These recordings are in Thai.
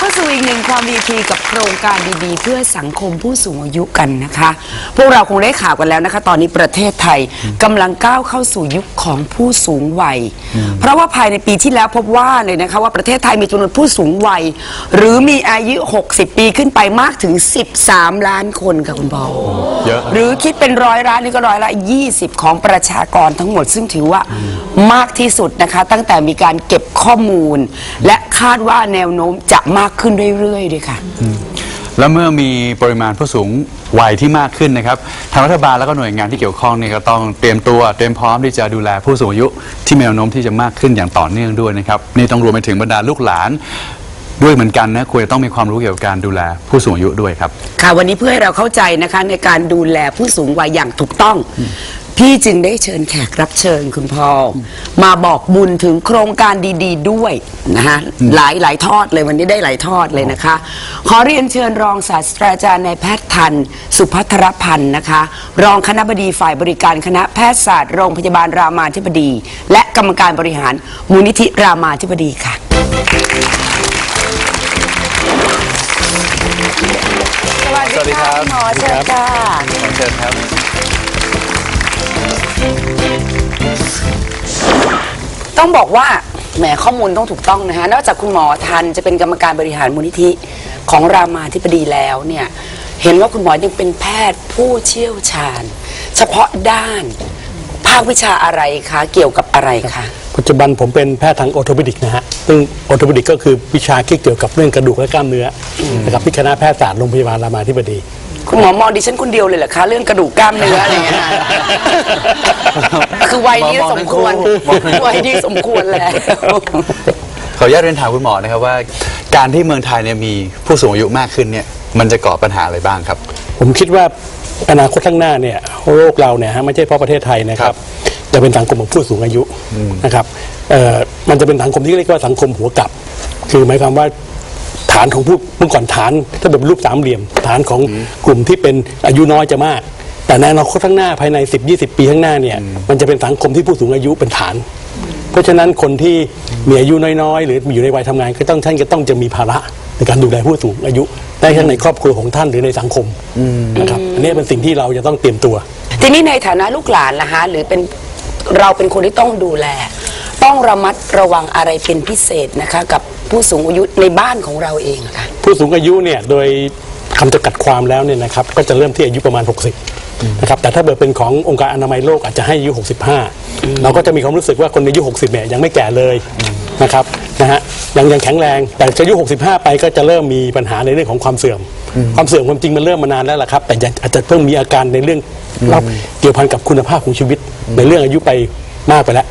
เข้าสู่อีกหนึ่งความ VIP กับโครงการดีๆ เพื่อสังคมผู้สูงอายุกันนะคะ พวกเราคงได้ข่าวกันแล้วนะคะ ตอนนี้ประเทศไทยกำลังก้าวเข้าสู่ยุคของผู้สูงวัย เพราะว่าภายในปีที่แล้วพบว่าเลยนะคะว่าประเทศไทยมีจำนวนผู้สูงวัย หรือมีอายุ 60 ปีขึ้นไปมากถึง 13 ล้านคนค่ะคุณพ่อเยอะหรือคิดเป็นร้อยล้านนี่ก็ร้อยละ 20 ของประชากรทั้งหมด ซึ่งถือว่ามากที่สุดนะคะ ตั้งแต่มีการเก็บข้อมูล และคาดว่าแนวโน้มจะมากขึ้นเรื่อยๆด้วยค่ะ แล้วเมื่อมีปริมาณผู้สูงวัยที่มากขึ้นนะครับทางรัฐบาลแล้วก็หน่วยงานที่เกี่ยวข้องเนี่ยก็ต้องเตรียมตัวเตรียมพร้อมที่จะดูแลผู้สูงอายุที่มีแนวโน้มที่จะมากขึ้นอย่างต่อเนื่องด้วยนะครับนี่ต้องรวมไปถึงบรรดาลูกหลานด้วยเหมือนกันนะควรจะต้องมีความรู้เกี่ยวกับการดูแลผู้สูงอายุด้วยครับ ค่ะวันนี้เพื่อให้เราเข้าใจนะคะในการดูแลผู้สูงวัยอย่างถูกต้อง พี่จึงได้เชิญแขกรับเชิญคุณพ่ออมาบอกบุญถึงโครงการดี ๆ ด้วยนะคะหลายหลายทอดเลยวันนี้ได้หลายทอดเลยนะคะ ขอเรียนเชิญรองศาสตราจารย์นายแพทย์ทัน สุพัทรพันธ์นะคะ รองคณะบดีฝ่ายบริการคณะแพทยศาสตร์โรงพยาบาลรามาธิบดี และกรรมการบริหารมูลนิธิรามาธิบดีค่ะสวัสสวัสดีดีครัค่ะบคุณหมอเชิญค่ะเชิญครับ ต้องบอกว่าแหมข้อมูลต้องถูกต้องนะคะนอกจากคุณหมอทันจะเป็นกรรมการบริหารมูลนิธิของรามาธิบดีแล้วเนี่ยเห็นว่าคุณหมอยังเป็นแพทย์ผู้เชี่ยวชาญ เฉพาะด้านภาควิชาอะไรคะ เกี่ยวกับอะไรคะ ปัจจุบันผมเป็นแพทย์ทางออโทปิดิกนะฮะ ซึ่งออโทปิดิกก็คือวิชาที่เกี่ยวกับเรื่องกระดูกและกล้ามเนื้ออนะครับที่คณะแพทยศาสตร์โรงพยาบาลรามาธิบดี คุณหมอมองดิฉันคนเดียวเลยเหรอคะเรื่องกระดูกกล้ามเนื้ออะไรอย่างเงี้ยคือวัยนี้สมควรวัยนี้สมควรแล้ว ขออนุญาตเรียนถามคุณหมอนะครับว่า การที่เมืองไทยเนี่ยมีผู้สูงอายุมากขึ้นเนี่ยมันจะก่อปัญหาอะไรบ้างครับ ผมคิดว่าอนาคตข้างหน้าเนี่ยโลกเราเนี่ยฮะไม่ใช่เพราะประเทศไทยนะครับบจะเป็นสังคมของผู้สูงอายุนะครับเอ่อมันจะเป็นสังคมที่เรียกว่าสังคมหัวกลับ คือหมายความว่า ฐานของผู้เมื่อก่อนฐานถ้าเป็นรูปสามเหลี่ยม ฐานของกลุ่มที่เป็นอายุน้อยจะมาก แต่ในอนาคตข้างหน้าภายใน 10-20 ปีข้างหน้าเนี่ยมันจะเป็นสังคมที่ผู้สูงอายุเป็นฐาน เพราะฉะนั้นคนที่มีอายุน้อยๆ หรืออยู่ในวัยทำงานก็ต้องท่านก็ต้องจะมีภาระในการดูแลผู้สูงอายุได้ทั้งในครอบครัวของท่านหรือในสังคมนะครับอันนี้เป็นสิ่งที่เราจะต้องเตรียมตัว ทีนี้ในฐานะลูกหลานล่ะฮะหรือเป็นเราเป็นคนที่ต้องดูแล ต้องระมัดระวังอะไรเป็นพิเศษนะคะ กับผู้สูงอายุในบ้านของเราเองอะค่ะ ผู้สูงอายุเนี่ยโดยคำจำกัดความแล้วเนี่ยนะครับก็จะเริ่มที่อายุประมาณ 60นะครับแต่ถ้าเกิดเป็นขององค์การอนามัยโลกอาจจะให้อายุ 65 เราก็จะมีความรู้สึกว่าคนอายุ 60เนี่ยยังไม่แก่เลยนะครับนะฮะยังยังแข็งแรง แต่อายุ 65 ไปก็จะเริ่มมีปัญหาในเรื่องของความเสื่อม ความเสื่อมความจริงมันเริ่มมานานแล้วล่ะครับ แต่อาจจะเพิ่มมีอาการในเรื่องเกี่ยวพันกับคุณภาพของชีวิต ในเรื่องอายุไปมากไปแล้ว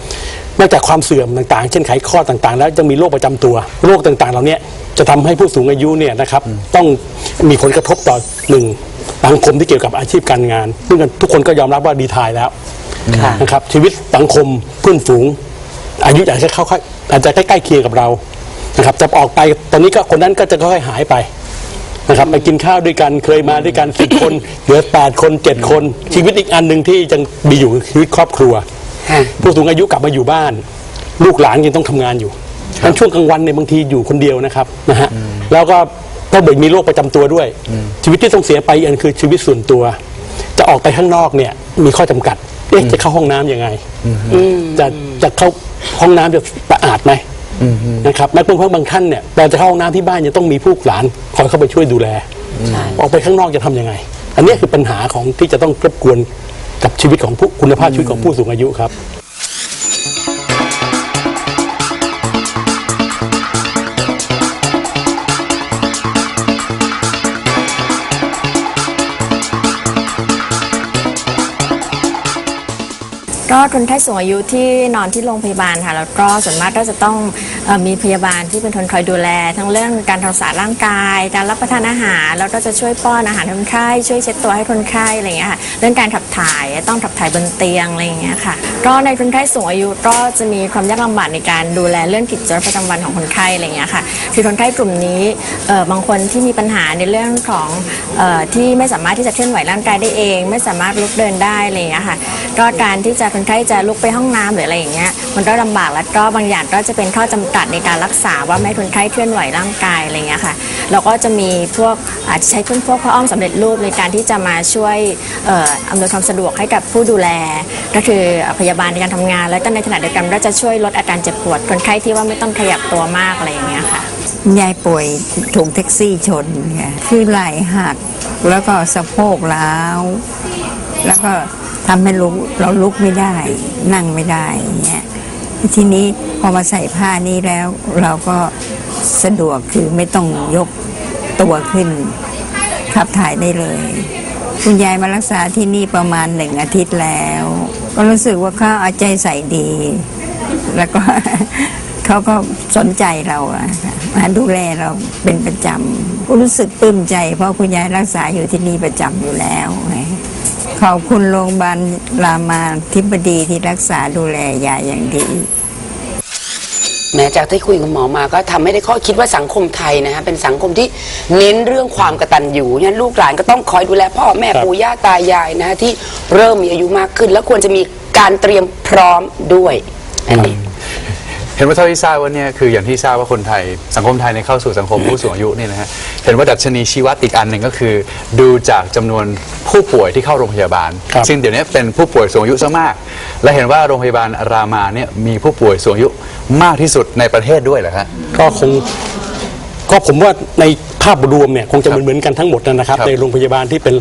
นอกจากความเสื่อมต่างๆ เช่นไขข้อต่างๆ แล้วยังมีโรคประจำตัว โรคต่างๆ เหล่านี้จะทำให้ผู้สูงอายุเนี่ยนะครับต้องมีผลกระทบต่อหนึ่งสังคมที่เกี่ยวกับอาชีพการงาน ซึ่งทุกคนก็ยอมรับว่าดีทายแล้วค่ะนะครับชีวิตสังคมเพื่อนฝูง อายุอาจจะเข้าอาจจะใกล้ๆเคียงกับเรานะครับจะออกไปตอนนี้ก็คนนั้นก็จะค่อยๆหายไปนะครับไปกินข้าวด้วยกันเคยมาด้วยกันสิบคนเหลือแปดคนเจ็ดคน ชีวิตอีกอันหนึ่งที่ยังมีอยู่คือชีวิตครอบครัวค่ะ ผู้สูงอายุกลับมาอยู่บ้าน ลูกหลานยังต้องทำงานอยู่ทั้งช่วงกลางวันเนี่ยบางทีอยู่คนเดียวนะครับนะฮะแล้วก็ถ้าเบิดมีโรคประจำตัวด้วย ชีวิตที่ต้องเสียไปอีกอันคือชีวิตส่วนตัว จะออกไปข้างนอกเนี่ยมีข้อจำกัดเอ๊ะจะเข้าห้องน้ำยังไงจะจะเข้าห้องน้ำจะสะอาดไหมนะครับแม้เพื่อนบางท่านเนี่ยเราจะเข้าห้องน้ำที่บ้านยังต้องมีผู้หลานคอยเข้าไปช่วยดูแลใช่ออกไปข้างนอกจะทำยังไง อันนี้คือปัญหาของที่จะต้องรบกวน กับชีวิตของผู้คุณภาพชีวิตของผู้สูงอายุครับ ก็คนไข้สูงอายุที่นอนที่โรงพยาบาลค่ะแล้วก็ส่วนมากก็จะต้องเออมีพยาบาลที่เป็นคนคอยดูแล ทั้งเรื่องการทำสะอาดร่างกาย การรับประทานอาหาร แล้วก็จะช่วยป้อนอาหารคนไข้ช่วยเช็ดตัวให้คนไข้อะไรอย่างเงี้ยค่ะเรื่องการขับถ่ายต้องขับถ่ายบนเตียงอะไรอย่างเงี้ยค่ะ ก็ในคนไข้สูงอายุก็จะมีความยากลำบากในการดูแลเรื่องกิจวัตรประจำวันของคนไข้อะไรอย่างเงี้ยค่ะคือคนไข้กลุ่มนี้เอ่อบางคนที่มีปัญหาในเรื่องของเออที่ไม่สามารถที่จะเคลื่อนไหวร่างกายได้เอง ไม่สามารถลุกเดินได้อะไรอย่างเงี้ยค่ะก็การที่จะคนไข้จะลุกไปห้องน้ำหรืออะไรอย่างเงี้ยมันก็ลำบากแล้วก็บางอย่างก็จะเป็นข้อจำกัดในการรักษาว่าไม่ให้คนไข้เคลื่อนไหวร่างกายอะไรเงี้ยค่ะเราก็จะมีพวกอาจจะใช้เครื่องพวกพระอ้อมสำเร็จรูปในการที่จะมาช่วยเอ่ออำนวยความสะดวกให้กับผู้ดูแล ก็คือพยาบาลในการทำงาน แล้วก็ในขณะเดียวกันก็จะช่วยลดอาการเจ็บปวดคนไข้ที่ว่าไม่ต้องขยับตัวมากอะไรอย่างเงี้ยค่ะ ยายป่วยถูกแท็กซี่ชนค่ะคือไหล่หัก แล้วก็สะโพกล้าว แล้วก็ ทำให้ลุกเราลุกไม่ได้ นั่งไม่ได้อย่างเงี้ยทีนี้พอมาใส่ผ้านี้แล้ว เราก็สะดวกคือไม่ต้องยกตัวขึ้นขับถ่ายได้เลย คุณยายมารักษาที่นี่ประมาณหนึ่งอาทิตย์แล้ว ก็รู้สึกว่าเขาเอาใจใส่ดี แล้วก็เขาก็สนใจเราอะมาดูแลเราเป็นประจำรู้สึกปลื้มใจ เพราะคุณยายรักษาอยู่ที่นี่ประจำอยู่แล้วไง ขอบคุณโรงพยาบาลรามาธิบดีที่รักษาดูแลยายอย่างดี แม้จากที่คุยกับหมอมาก็ทำให้ได้ข้อคิดว่าสังคมไทยนะฮะเป็นสังคมที่เน้นเรื่องความกตัญญูเนี่ยลูกหลานก็ต้องคอยดูแลพ่อแม่ครับ ปู่ย่าตายายนะฮะที่เริ่มมีอายุมากขึ้น แล้วควรจะมีการเตรียมพร้อมด้วยอันนี้ เห็นว่าเท่าที่ทราบว่าเนี่ยคืออย่างที่ทราบว่าคนไทยสังคมไทยในยเข้าสู่สังคมผู้สูงอายุเนี่ยนะฮะเห็นว่าดัชนีชี้วัดอีกอันหนึ่งก็คือ ดูจากจำนวนผู้ป่วยที่เข้าโรงพยาบาล ครับ ซึ่งเดี๋ยวนี้เป็นผู้ป่วยสูงอายุซะมาก และเห็นว่าโรงพยาบาลรามาเนี่ยมีผู้ป่วยสูงอายุมากที่สุดในประเทศด้วยเหรอฮะ ก็คงก็ผมว่าในภาพรวมเนี่ยคงจะเหมือนเหมือนกันทั้งหมดนะครับ ครับในโรงพยาบาลที่เป็น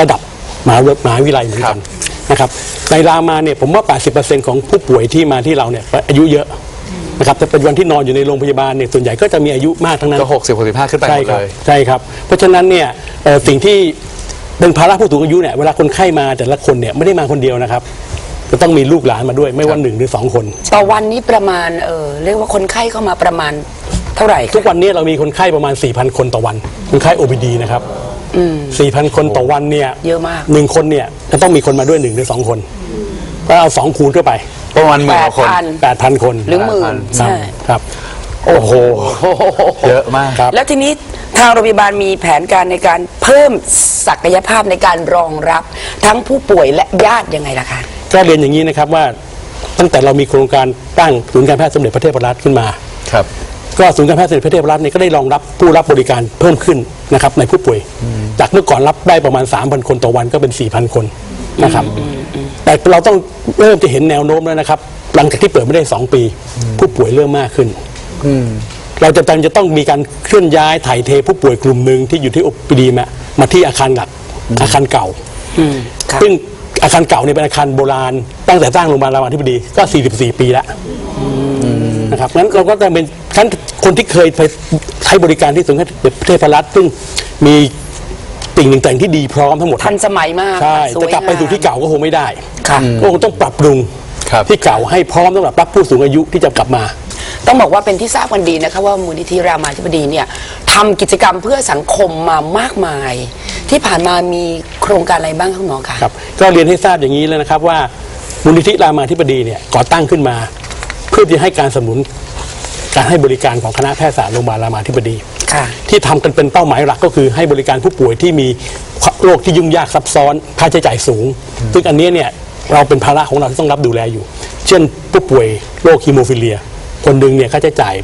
ระดับมหาวิมหาวิทยาลัยเหมือนครักับนนะครับในรามาเนี่ยผมว่า 80%ของผู้ป่วยที่มาที่เราเนี่ยอายุเยอะ นะครับแต่ปัจจุบันที่นอนอยู่ในโรงพยาบาลเนี่ยส่วนใหญ่ก็จะมีอายุมากทั้งนั้นก็60 65ขึ้นไปหใช่มดครัเลบยใช่ครับ เพราะฉะนั้นเนี่ยเอ่อสิ่งที่เป็นภาระผู้สูงอายุเนี่ยเวลาคนไข้มาแต่ละคนเนี่ยไม่ได้มาคนเดียวนะครับก็ต้องมีลูกหลานมาด้วยไม่ว่าหนึ่งหรือสองคน ต่อวันนี้ประมาณเออเรียกว่าคนไข้เข้ามาประมาณเท่าไหร่ทุคะกวันนี้เรามีคนไข้ประมาณ 4,000 คนต่อวัน คนไข้ OPD นะครับ4,000 คนต่อวันเนี่ยเยอะมาก หนึ่งคนเนี่ยจะต้องมีคนมาด้วยหนึ่งหรือสองคน ก็เอาสองคูณเข้าไป ประมาณหมื่นกว่าคน 8,000 8,000คนหรือหมื่นครับใช่ครับ โอ้โห เยอะมากครับ แล้วทีนี้ทางโรงพยาบาลมีแผนการในการเพิ่มศักยภาพในการรองรับทั้งผู้ป่วยและญาติยังไงล่ะคะ ก็เรียนอย่างนี้นะครับว่าตั้งแต่เรามีโครงการตั้งศูนย์การแพทย์สมเด็จพระเทพรัตน์ขึ้นมา ครับ ก็ศูนย์การแพทย์สมเด็จพระเทพรัตน์เนี่ยก็ได้รองรับผู้รับบริการเพิ่มขึ้นนะครับในผู้ป่วย จากเมื่อก่อนรับได้ประมาณ 3,000 คนต่อวันก็เป็น 4,000 คน นะครับแต่เราต้องเริ่มจะเห็นแนวโน้มแล้วนะครับ หลังจากที่เปิดไม่ได้ 2 ปี ผู้ป่วยเริ่มมากขึ้นเราจะจำจะต้องมีการเคลื่อนย้ายถ่ายเทผู้ป่วยกลุ่มหนึ่งที่อยู่ที่อปีดีมามาที่อาคารหลักอาคารเก่าครับซึ่งอาคารเก่าเนี่ยเป็นอาคารโบราณ ตั้งแต่สร้างโรงพยาบาลรามาธิบดีก็ 44 ปีแล้วนะครับงั้นเราก็จะเป็นท่านคนที่เคยไปใช้บริการที่ศูนย์ประเทศพรัตน์ซึ่งมี สิ่งหนึ่งแต่งที่ดีพร้อมทั้งหมดทันสมัยมากใช่สวยจะกลับไปสู่ที่งามเก่าก็คงไม่ได้ค่ะก็คงต้องปรับปรุงครับที่เก่าให้พร้อมสำหรับรับผู้สูงอายุที่จะกลับมา ต้องบอกว่าเป็นที่ทราบกันดีนะคะว่ามูลนิธิรามาธิบดีเนี่ยทำกิจกรรมเพื่อสังคมมามากมาย ที่ผ่านมามีโครงการอะไรบ้างคะคุณหมอคะครับ ก็เรียนให้ทราบอย่างนี้เลยนะครับว่ามูลนิธิรามาธิบดีเนี่ยก่อตั้งขึ้นมา เพื่อที่ให้การสนับสนุนการให้บริการของคณะแพทยศาสตร์โรงพยาบาลรามาธิบดี ค่ะที่ทำกันเป็นเป้าหมายหลักก็คือให้บริการผู้ป่วยที่มีโรคที่ยุ่งยากซับซ้อนค่าใช้จ่ายสูง ซึ่งอันนี้เนี่ยเราเป็นภาระของเราที่ต้องรับดูแลอยู่ เช่นผู้ป่วยโรคฮีโมฟิเลีย คนหนึ่งเนี่ยค่าใช้จ่าย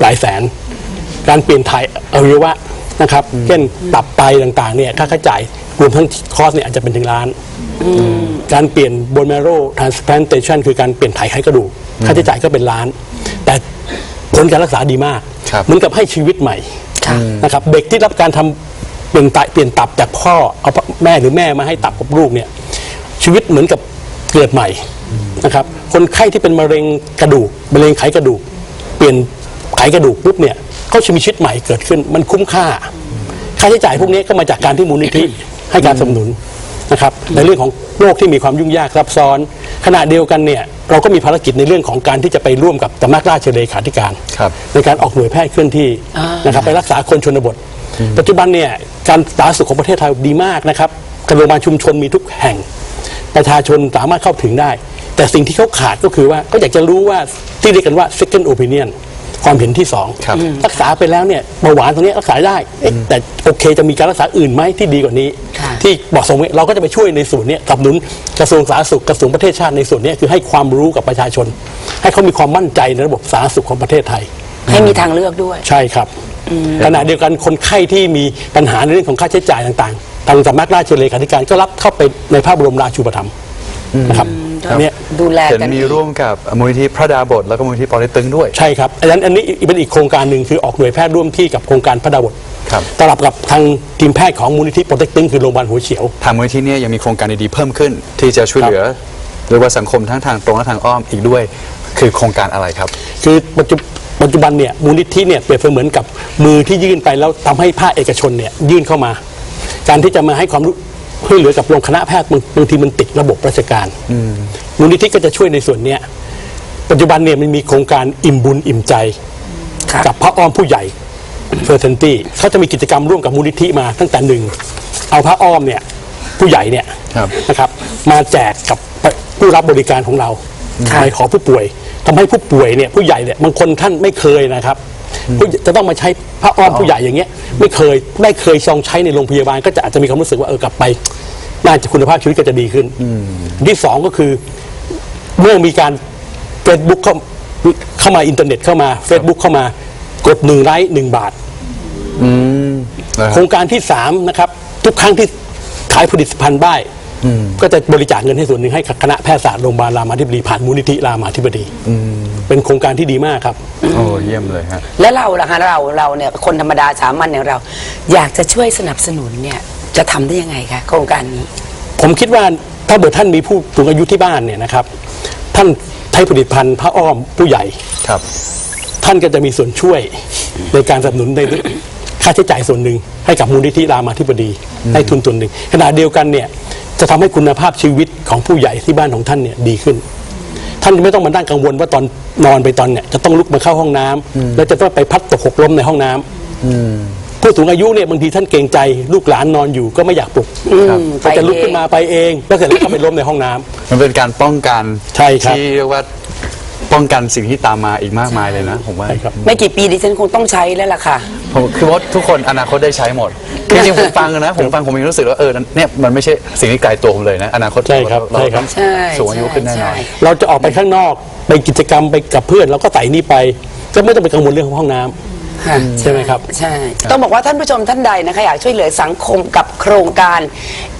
หลายแสน การเปลี่ยนถ่ายอวัยวะนะครับ เช่นตับไตต่างๆเนี่ยค่าใช้จ่ายรวมทั้งคอสเนี่ยอาจจะเป็นถึงล้าน การเปลี่ยนบน marrow transplantation คือการเปลี่ยนถ่ายไขกระดูกค่าใช้จ่ายก็เป็นล้าน แต่ผลการรักษาดีมาก ครับ เหมือนกับให้ชีวิตใหม่ค่ะนะครับเด็กที่รับการทำเปลี่ยนไตเปลี่ยนตับจากพ่อเอาแม่หรือแม่มาให้ตับกับลูกเนี่ยชีวิตเหมือนกับเกิดใหม่นะครับคนไข้ที่เป็นมะเร็งกระดูกมะเร็งไขกระดูก เปลี่ยนไขกระดูกปุ๊บเนี่ยเขาจะมีชีวิตใหม่เกิดขึ้นมันคุ้มค่า ค่าใช้จ่ายพวกนี้ก็มาจากการที่มูลนิธิให้การสนับสนุนนะครับในเรื่องของโรคที่มีความยุ่งยากซับซ้อน ขณะเดียวกันเนี่ยเราก็มีภารกิจในเรื่องของการที่จะไปร่วมกับสำนักราชเลขาธิการ ครับ ในการออกหน่วยแพทย์เคลื่อนที่นะครับไปรักษาคนชนบท ปัจจุบันเนี่ยการสาธารณสุขของประเทศไทยดีมากนะครับโรงพยาบาลชุมชนมีทุกแห่ง ประชาชนสามารถเข้าถึงได้ แต่สิ่งที่เขาขาดก็คือว่าก็อยากจะรู้ว่าที่เรียกกันว่า second opinion ความเห็นที่สองครับ รักษาไปแล้วเนี่ยเบาหวานตรงนี้รักษาได้เอ๊ะแต่โอเคจะมีการรักษาอื่นไหมที่ดีกว่านี้ ค่ะที่ที่เหมาะสมเนี่ยเราก็จะไปช่วยในส่วนเนี้ยสนับสนุนกระทรวงสาธารณสุขกระทรวงประเทศชาติในส่วนเนี้ยคือให้ความรู้กับประชาชน ให้เขามีความมั่นใจในระบบสาธารณสุขของประเทศไทย ให้มีทางเลือกด้วย ใช่ครับขณะเดียวกันคนไข้ที่มีปัญหาในเรื่องของค่าใช้จ่ายต่างๆ ทางสำนักราชเลขาธิการก็รับเข้าไปในพระบรมราชูปถัมภ์นะครับ อันเนี้ยดูแลเห็นกันมีเองร่วมกับมูลนิธิพระดาบทแล้วก็มูลนิธิปอเต็กตึงด้วย ใช่ครับอันนั้นอันนี้เป็นอีกโครงการหนึ่งคือออกหน่วยแพทย์ร่วมที่กับโครงการพระดาบทครับ ตลับกับทางทีมแพทย์ของมูลนิธิโปรเต็กตึงคือโรงพยาบาลหัวเฉียว ทางมูลนิธิเนี่ยยังมีโครงการดีๆเพิ่มขึ้น ที่จะช่วยเหลือหรือว่าสังคมทั้งทางตรงและทางอ้อมอีกด้วย คือโครงการอะไรครับ คือปัจจุปัจจุบันเนี่ยมูลนิธิเนี่ยเปรียบเสมือนกับมือที่ยื่นไปแล้วทำให้ภาคเอกชนเนี่ยยื่นเข้ามา การที่จะมาให้ความรู้ ช่วยเหลือกับโรงคณะแพทย์บางบางทีมันติดระบบราชการมูลนิธิก็จะช่วยในส่วนเนี้ยปัจจุบันเนี่ยมันมีโครงการอิ่มบุญอิ่มใจครับกับพระอ้อมผู้ใหญ่เฟอร์เทนตี้เขาจะมีกิจกรรมร่วมกับมูลนิธิมาตั้งแต่หนึ่งเอาพระอ้อมเนี่ยผู้ใหญ่เนี่ยครับนะครับ มาแจกกับผู้รับบริการของเราไปขอผู้ป่วยทำให้ผู้ป่วยเนี่ยผู้ใหญ่เนี่ยบางคนท่านไม่เคยนะครับผู้ จะต้องมาใช้พระอ้อมผู้ใหญ่อย่างเงี้ยไม่เคยได้เคยลองใช้ในโรงพยาบาลก็จะอาจจะมีความรู้สึกว่าเออกลับไป น่าจะคุณภาพชีวิตก็จะดีขึ้นที่สองก็คือ เมื่อมีการ Facebook เข้าเข้ามาอินเทอร์เน็ตเข้ามา Facebook เข้ามากดหนึ่งไลค์หนึ่งบาทนะคโครับรงการที่3นะครับ ทุกครั้งที่ขายผลิตภัณฑ์บ้าย ก็จะบริจาคเงินให้ส่วนหนึ่งให้กับคณะแพทยศาสตร์โรงพยาบาลรามาธิบดีผ่านมูลนิธิรามาธิบดีเป็นโครงการที่ดีมากครับ โอ้เยี่ยมเลยฮะแล้วเราล่ะคะเราเราเนี่ยคนธรรมดาสามัญอย่างเรา อยากจะช่วยสนับสนุนเนี่ยจะทำได้ยังไงคะโครงการนี้ ผมคิดว่าถ้าเกิดท่านมีผู้สูงอายุที่บ้านเนี่ยนะครับ ท่านใช้ผลิตภัณฑ์พระอ้อมผู้ใหญ่ครับ ท่านก็จะมีส่วนช่วยในการสนับสนุนใน ค่าใช้จ่ายส่วนหนึ่งให้กับมูลนิธิรามาธิบดีให้ทุนส่วนหนึ่งขณะเดียวกันเนี่ยจะทำให้คุณภาพชีวิตของผู้ใหญ่ที่บ้านของท่านเนี่ยดีขึ้น ท่านไม่ต้องมานั่งกังวลว่าตอนนอนไปตอนเนี่ยจะต้องลุกมาเข้าห้องน้ำแล้วจะต้องไปพัดตกหกล้มในห้องน้ำผู้สูงอายุเนี่ยบางทีท่านเกรงใจลูกหลานนอนอยู่ก็ไม่อยากปลุกครับก็จะลุกไปเองขึ้นมาไปเองแล้วเสร็จแล้วก็ไปล้มในห้องน้ำมันเป็นการป้องกันใช่ครับที่เรียกว่า ป้องกันสิ่งที่ตามมาอีกมากมายเลยนะ ผมว่าใช่ครับ ไม่กี่ปีดิฉันคงต้องใช้แล้วล่ะค่ะ ผมคือว่าทุกคนอนาคตได้ใช้หมดจริงๆผมฟังนะ ผมฟังผมมีรู้สึกว่าเออเนี่ยมันไม่ใช่สิ่งที่ไกลตัวผมเลยนะ อนาคตใช่ครับเาใช่ครับ ใช่สูงอายุขึ้นแน่นอน ใช่ เราจะออกไปข้างนอก ไปกิจกรรมไปกับเพื่อนเราก็ใส่นี่ไป ก็ไม่ต้องไปกังวลเรื่องของห้องน้ำ ค่ะใช่ไหมครับ ใช่ต้องบอกว่าท่านผู้ชมท่านใดนะคะอยากช่วยเหลือสังคมกับโครงการ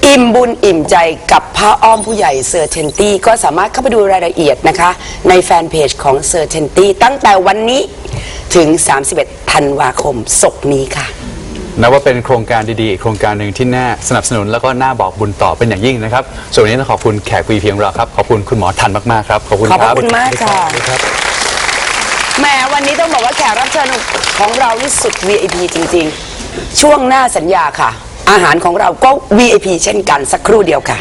อิ่มบุญอิ่มใจกับพระอ้อมผู้ใหญ่เซอร์เทนตี้ก็สามารถเข้าไปดูรายละเอียดนะคะ ในแฟนเพจของเซอร์เทนตี้ตั้งแต่วันนี้ถึง 31 ธันวาคมศกร์นี้ค่ะนับว่าเป็นโครงการดีๆอีกโครงการหนึ่งที่น่าสนับสนุนแล้วก็น่าบอกบุญต่อเป็นอย่างยิ่งนะครับ ส่วนวันนี้ต้องขอบคุณแขกวีพีของเราครับ ขอบคุณคุณหมอทันมากๆครับ ขอบคุณขอบคพรัระบคุณมากค่ะ แหมวันนี้ต้องบอกว่าแขกรับเชิญของเรานี่สุด VIP จริง ๆ ช่วงหน้าสัญญาค่ะ อาหารของเราก็ VIP เช่นกันสักครู่เดียวค่ะ